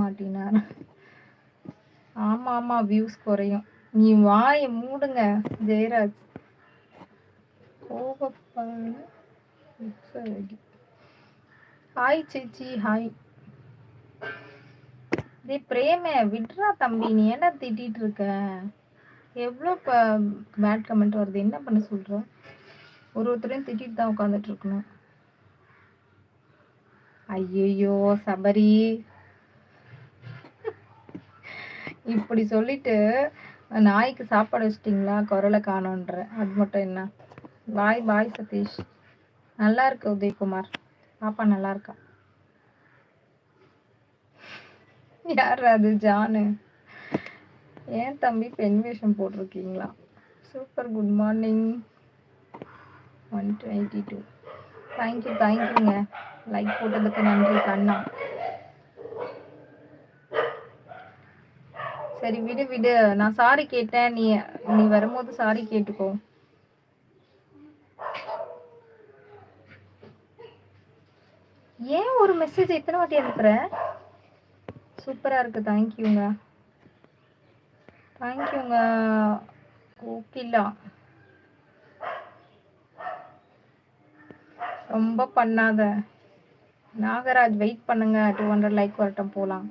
மாட்டினார். ஆமா ஆமா வியூஸ் குறையும். நீ வாய மூடுங்க ஜெயராஜ். ஹாய் சேச்சி ஹாய் இதே பிரேமே விட்றா தம்பி நீ என்ன திட்டிட்டு இருக்க? எவ்வளோ இப்போ பேட் கமெண்ட் வருது? என்ன பண்ண சொல்ற? ஒரு ஒருத்தரையும் திட்டிட்டு தான் உட்காந்துட்டு இருக்கணும். ஐயோ சபரி. இப்படி சொல்லிட்டு நாய்க்கு சாப்பாடு வச்சிட்டிங்களா? குரலை காணோன்ற. அது மட்டும் என்ன? பாய் பாய் சதீஷ். நல்லா இருக்கு உதயகுமார். பாப்பா நல்லா இருக்கா? யார் அது? ஜானு. ஏன் தம்பி பெண் வேஷம் போட்டிருக்கீங்களா? Super good morning one twenty two thank you தேங்க்யூங்க லைக் போட்டதுக்கு நன்றி கண்ணா. சரி விடு விடு. நான் சாரி கேட்டேன். நீ நீ வரும்போது சாரி கேட்டுக்கோ. ஏன் ஒரு மெசேஜ் எத்தனை வாட்டி அனுப்புற? சூப்பரா இருக்கு. தேங்க்யூங்க தேங்க்யூங்க ஓகேலா ரொம்ப பண்ணாத. நாகராஜ் வெயிட் பண்ணுங்க. டூ ஹண்ட்ரட் லைக் வரட்டும். போகலாம்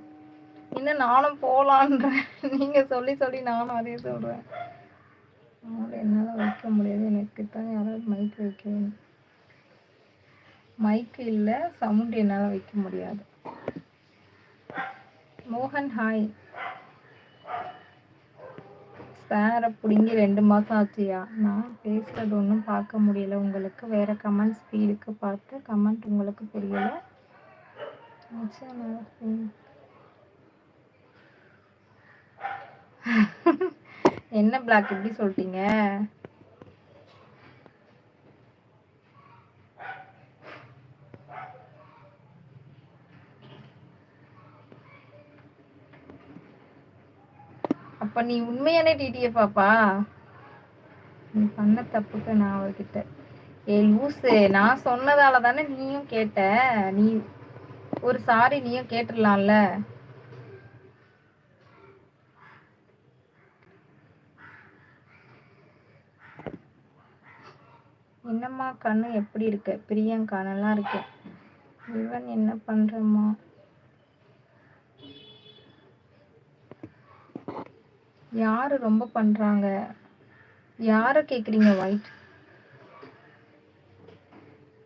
இன்னும் நானும் போகலான்றேன் நீங்கள் சொல்லி சொல்லி நானும் அதே சொல்கிறேன் என்னால் வைக்க முடியாது. எனக்கு தான் யாராவது மைக் வைக்க மைக் இல்லை சவுண்ட் என்னால் வைக்க முடியாது. மோகன் ஹாய் சாரை பிடுங்கி ரெண்டு மாதம் ஆச்சுயா? நான் பேசுகிறது ஒன்றும் பார்க்க முடியல. உங்களுக்கு வேறு கமெண்ட் ஸ்பீடுக்கு பார்த்து கமெண்ட் உங்களுக்கு புரியலை. என்ன பிளாக் எப்படி சொல்லிட்டீங்க? அப்ப நீ உண்மையானே டிடிஎஃப் பாப்பா நீ பண்ண தப்புக்கு நான் அவர்கிட்ட. ஏ லூசு நான் சொன்னதால தானே நீயும் கேட்ட. நீ ஒரு சாரி நீயும் கேட்டுடலாம்ல. என்னம்மா கண்ணு எப்படி இருக்கு? பிரியங்கா நல்லா இருக்கு. இவன் என்ன பண்றம்மா யாரு ரொம்ப பண்றாங்க? யார கேக்குறீங்க ஒயிட்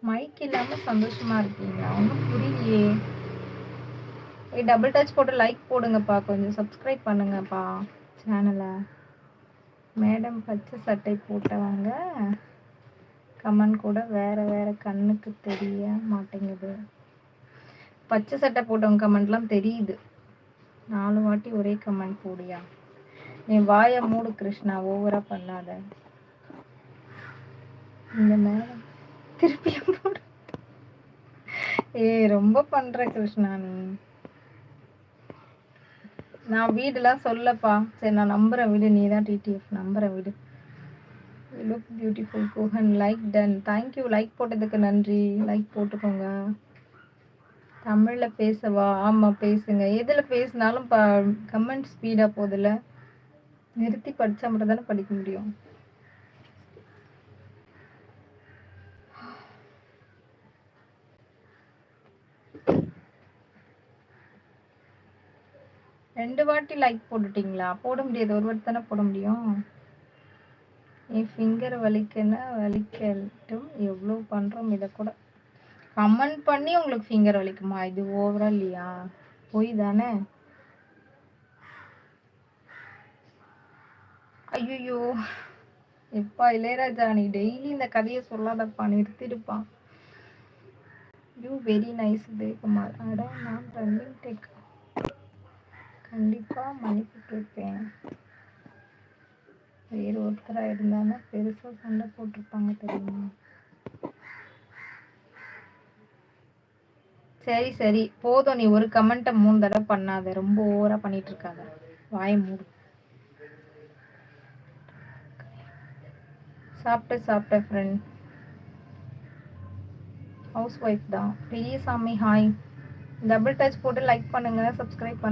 மைக் இல்லாம சந்தோஷமா இருக்கீங்களா? ஒன்றும் புரியலையே. ஏய் டபுள் டச் போட்டு லைக் போடுங்கப்பா. கொஞ்சம் சப்ஸ்கிரைப் பண்ணுங்கப்பா சேனலை மேடம் பச்சை சட்டை போட்டவங்க. கமெண்ட் கூட வேற வேற கண்ணுக்கு தெரிய மாட்டேங்குது. பச்சை சட்டை போட்டவங்க கமெண்ட்லாம் தெரியுது. நாலு வாட்டி ஒரே கமெண்ட் போடியா? நீ வாயை மூடு கிருஷ்ணா ஓவரா பண்ணாத. இந்த நேரம் திருப்பியும் போடு. ஏய் ரொம்ப பண்ற கிருஷ்ணா நீ. நான் வீடுலாம் சொல்லப்பா. சரி நான் நம்புறேன் வீடு. நீ தான் டிடிஎஃப் நம்புறேன் வீடு. Look beautiful Guhan like done thank you like போட்டதுக்கு நன்றி. லைக் போட்டுக்கோங்க. தமிழில் பேசவா? ஆமாம் பேசுங்க. எதில் பேசினாலும் ப கமெண்ட் ஸ்பீடாக போதில்ல நிறுத்தி படித்தா மட்டும் தானே படிக்க முடியும். ரெண்டு வாட்டி லைக் போட்டுட்டீங்களா? போட முடியாது. ஒரு வாட்டி தானே போட முடியும். என் ஃபிங்கர் வலிக்குன்னா வலிக்கட்டும். எவ்வளோ பண்ணுறோம் இதை கூட. கமெண்ட் பண்ணி உங்களுக்கு ஃபிங்கர் வலிக்குமா? இது ஓவரா இல்லையா? போய் தானே? ஐயோ எப்பா இளையராஜா நீ டெய்லி இந்த கதையை சொல்லாதப்பா நிறுத்திடுப்பான் யூ வெரி நைஸ் உதயகுமார் அட நான் ரன்னிங் டெக் கண்டிப்பாக மன்னிப்பு கேட்பேன். வேறு ஒருத்தராக இருந்தாங்கன்னா பெருசாக சண்டை போட்டிருப்பாங்க தெரியுமா? சரி சரி. போதும். நீ ஒரு கமெண்ட்டை மூணு தடவை பண்ணாத. ரொம்ப ஓவராக பண்ணிட்டு இருக்காத வாய மூடு. சாப்பிட்ட சாப்பிட்ட ஃப்ரெண்ட் ஹவுஸ் ஒய்ஃப் தான் பெரியசாமி ஹாய் டபுள் டச் போட்டு லைக் பண்ணுங்க. சப்ஸ்கிரைப் பண்ணுங்க.